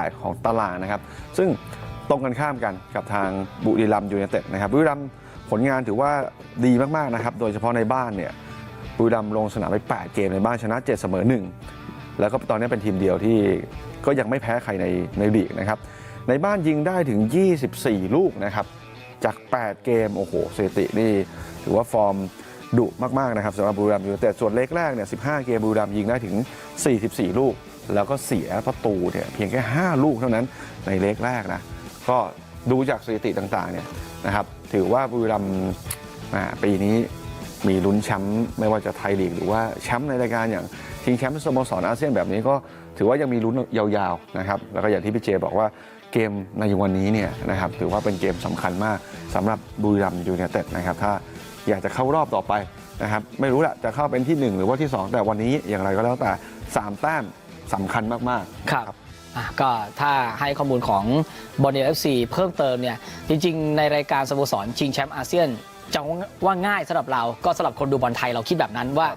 8 ของตารางนะครับ ซึ่งตรงกันข้ามกันกับทางบุรีรัมย์ยูไนเต็ดนะครับบุรีรัมย์ผลงานถือว่าดีมากๆนะครับ โดยเฉพาะในบ้านเนี่ยบุรีรัมย์ลงสนามไป 8 เกมในบ้านชนะ 7 เสมอ 1 แล้วก็ตอนนี้เป็นทีมเดียวที่ก็ยังไม่แพ้ใครในในลีกนะครับ ในบ้านยิงได้ถึง 24 ลูกนะครับ จาก 8 เกม โอ้โหสถิตินี่ถือว่าฟอร์มดุมากๆนะครับสำหรับบุรีรัมย์ยูไนเต็ดส่วนเล็กแรกเนี่ย 15 เกมบุรีรัมย์ยิงได้ถึง 44 ลูก แล้วก็เสียประตูเนี่ยเพียงแค่ 5 ลูกเท่านั้นในเลกแรกนะก็ดูจากสถิติต่างๆเนี่ยนะครับถือว่าบุรีรัมย์ปีนี้มีลุ้นแชมป์ไม่ว่าจะไทยลีกหรือว่าแชมป์ในรายการอย่างชิงแชมป์สโมสรอาเซียนแบบนี้ก็ถือว่ายังมีลุ้นยาวๆนะครับแล้วก็อย่างที่พี่เจบอกว่าเกมในวันนี้เนี่ยนะครับถือว่าเป็นเกมสำคัญมากสำหรับบุรีรัมย์ยูไนเต็ดนะครับถ้าอยากจะเข้ารอบต่อไปนะครับไม่รู้แหละจะเข้าเป็นที่หนึ่งหรือว่าที่สองแต่วันนี้อย่างไรก็แล้วแต่สามแต้ม สำคัญมากๆ ครับอะก็ถ้าให้ข้อมูลของบอลเนลเอฟซีเพิ่มเติมเนี่ย จริง ๆ ในรายการสโมสรชิงแชมป์อาเซียนจะว่าง่ายสำหรับเราก็สำหรับคนดูบอลไทยเราคิดแบบนั้นว่าอ่า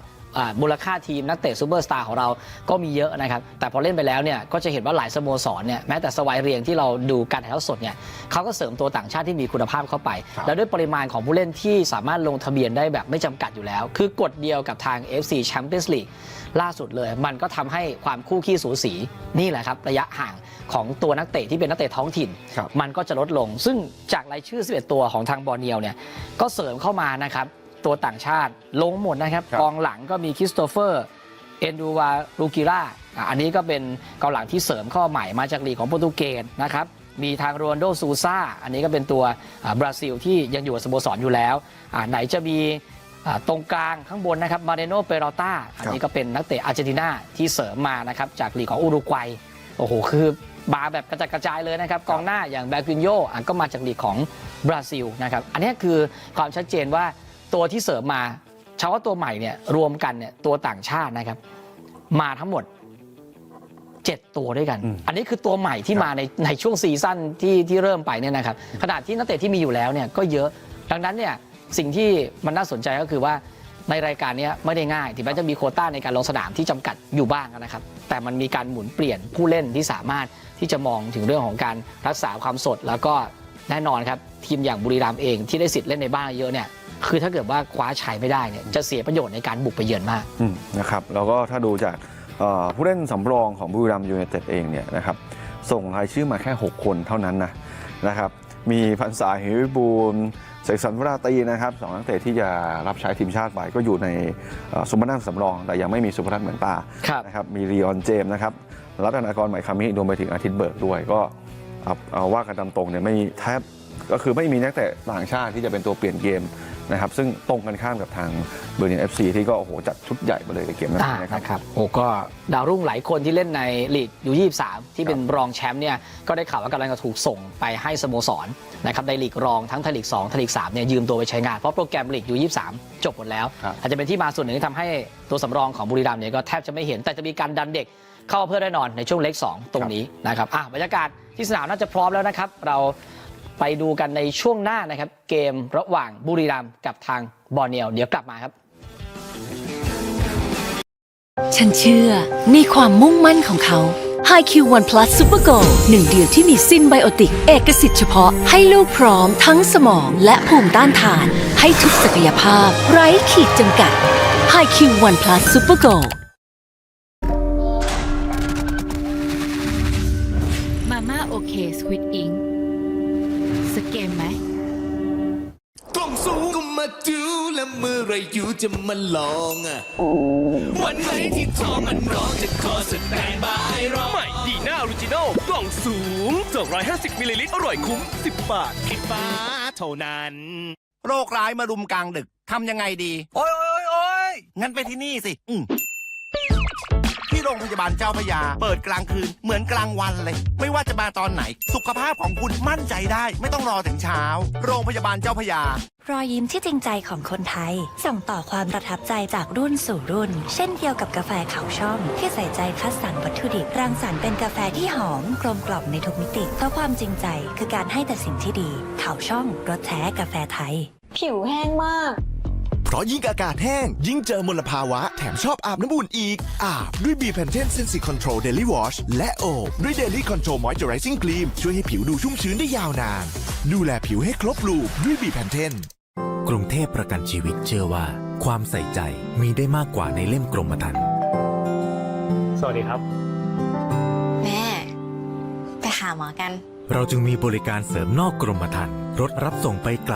มูลค่าทีมนักเตะซูเปอร์สตาร์ของเราก็มีเยอะนะครับ แต่พอเล่นไปแล้วเนี่ยก็จะเห็นว่าหลายสโมสรเนี่ยแม้แต่สวายเรียงที่เราดูการถ่ายทอดสดเนี่ยเขาก็เสริมตัวต่างชาติที่มีคุณภาพเข้าไปครับแล้วด้วยปริมาณของผู้เล่นที่สามารถลงทะเบียนได้แบบไม่จำกัดอยู่แล้ว คือกฎเดียวกับทาง FC Champions League ล่าสุดเลย มันก็ทำให้ความคู่ขี้สูสีนี่แหละครับระยะห่างของตัวนักเตะที่เป็นนักเตะท้องถิ่นครับมันก็จะลดลง ซึ่งจากรายชื่อ 11 ตัวของทางบอร์เนียวเนี่ยก็เสริมเข้ามานะครับ ตัวต่างชาติลงหมดนะครับครับกองหลังก็มีคริสโตเฟอร์เอนดูวาลูกิราอะอันนี้ก็เป็นกองหลังที่เสริมเข้ามาใหม่มาจากลีกของโปรตุเกสนะครับมีทางโรนลโดซูซาอันนี้ก็เป็นตัวอ่าบราซิลที่ยังอยู่กับสโมสรอยู่แล้วอ่าไหนจะมีอ่าตรงกลางข้างบนนะครับมาเรโนเปโรตาอันนี้ก็เป็นนักเตะอาร์เจนตินาที่เสริมมานะครับจากลีกของอุรุกวัยโอ้โหคือบาแบบกระจัดกระจายเลยนะครับกองหน้าอย่างแบกินโยอะก็มาจากลีกของบราซิลนะครับอันนี้คือความชัดเจนว่า ตัวที่เสริมมาเฉพาะตัวใหม่เนี่ยรวมกันเนี่ยตัวต่างชาตินะครับ มาทั้งหมด 7 ตัวด้วยกันอืมอันนี้คือตัวใหม่ที่ครับมาในในช่วงซีซั่นที่ที่เริ่มไปเนี่ยนะครับขนาดที่นักเตะที่มีอยู่แล้วเนี่ยก็เยอะดังนั้นเนี่ยสิ่งที่มันน่าสนใจก็คือว่าในรายการเนี้ยไม่ได้ง่ายถึงแม้จะมีโควต้าในการลงสนามที่จำกัดอยู่บ้างนะครับ แต่มันมีการหมุนเปลี่ยนผู้เล่นที่สามารถที่จะมองถึงเรื่องของการรักษาความสด แล้วก็แน่นอนครับทีมอย่างบุรีรัมย์เองที่ได้สิทธิ์เล่นในบ้านเยอะเนี่ย คือถ้าเกิดว่าคว้าชัยไม่ได้เนี่ยจะเสียประโยชน์ในการบุกไปเยือนมากอืมนะครับแล้วก็ถ้าดูจากเอ่อผู้เล่นสำรองของบุรีรัมย์ยูไนเต็ดเองเนี่ยนะครับส่งรายชื่อมาแค่ 6 คนเท่านั้นนะนะครับมีพันษาหิวบูลเสกสรรวราตรีนะครับสองนักเตะที่จะรับใช้ทีมชาติไปก็อยู่ในเอ่อสุพนัทสำรอง แต่ยังไม่มีสุพนัทเหมือนตาครับนะครับมีรีออนเจมส์นะครับรัตนากรไหมคามิรวมไปถึงอาทิตย์เบิร์กด้วยก็เอาเอาว่ากันตามตรงเนี่ยไม่แทบก็คือไม่มีนักเตะต่างชาติที่จะเป็นตัวเปลี่ยนเกม นะครับซึ่งตรงกันข้ามกับทางเบอร์ลินเอฟซีที่ก็โอ้โหจัดชุดใหญ่มาเลยในเกมนั้นอ่านะครับนะครับโอ้ก็ดาวรุ่งหลายคนที่เล่นในลีกยูยี่สามที่เป็นรองแชมป์เนี่ยก็ได้ข่าวว่ากำลังจะถูกส่งไปให้สโมสรนะครับในลีกรองทั้งไทยลีก2ไทยลีก3เนี่ยยืมตัวไปใช้งานเพราะโปรแกรมลีกยูยี่สามจบหมดแล้วครับอาจจะเป็นที่มาส่วนหนึ่งที่ทำให้ตัวสำรองของบุรีรัมย์เนี่ยก็แทบจะไม่เห็นแต่จะมีการดันเด็กเข้ามาเพื่อแน่นอนในช่วงเล็ก 2 ตรงนี้นะครับอะบรรยากาศที่สนามน่าจะพร้อมแล้วนะครับ เรา ไปดูกันในช่วงหน้านะครับ เกมระหว่างบุรีรัมย์กับทางบอร์เนียวเดี๋ยวกลับมาครับ ฉันเชื่อในความมุ่งมั่นของเขา HiQ One Plus Super Go หนึ่งเดียวที่มีซินไบโอติก เอกสิทธิ์เฉพาะให้ลูกพร้อมทั้งสมองและภูมิต้านทาน ให้ทุกศักยภาพ ไร้ขีดจำกัด HiQ One Plus Super Go มาม่าโอเคสควิดอิง สเกมไหม กล้องสูงก็มาดูแล้วเมื่อไรอยู่จะมาลองอะ วันไหนที่ท้องมันร้องจะขอสแตนบายรอใหม่ดีน่าออริจินอลกล่องสูง 250มิลลิลิตรอร่อยคุ้ม 10 บาทคิดฟ้าเท่านั้น โรคร้ายมารุมกลางดึก ทำยังไงดี โอ้ยโอ้ยโอ้ยงั้นไปที่นี่สิ อืมที่ โรงพยาบาลเจ้าพระยา เปิดกลางคืนเหมือนกลางวันเลย ไม่ว่าจะมาตอนไหน สุขภาพของคุณมั่นใจได้ ไม่ต้องรอถึงเช้า โรงพยาบาลเจ้าพระยารอยยิ้มที่จริงใจของคนไทย ส่งต่อความประทับใจจากรุ่นสู่รุ่น เช่นเดียวกับกาแฟเขาช่อมที่ใส่ใจคัดสรรวัตถุดิบรังสรรค์เป็นกาแฟที่หอมกลมกล่อมในทุกมิติ เพราะความจริงใจคือการให้แต่สิ่งที่ดี เขาช่องรสแท้กาแฟไทย ผิวแห้งมากเพ ราะยิ่งอากาศแห้ง ยิ่งเจอมลภาวะ แถมชอบอาบน้ำอุ่นอีก อาบด้วย B Pantene Sensi Control Daily Wash และโอบด้วย Daily Control Moisturizing Cream ช่วยให้ผิวดูชุ่มชื้นได้ยาวนาน ดูแลผิวให้ครบลูปด้วย B Pantene กรุงเทพประกันชีวิตเชื่อว่า ความใส่ใจมีได้มากกว่าในเล่มกรมธรรม์สวัสดีครับ แม่ ไปหาหมอกัน เราจึงมีบริการเสริมนอกกรมธรรม์รถรับส่งไปกลับ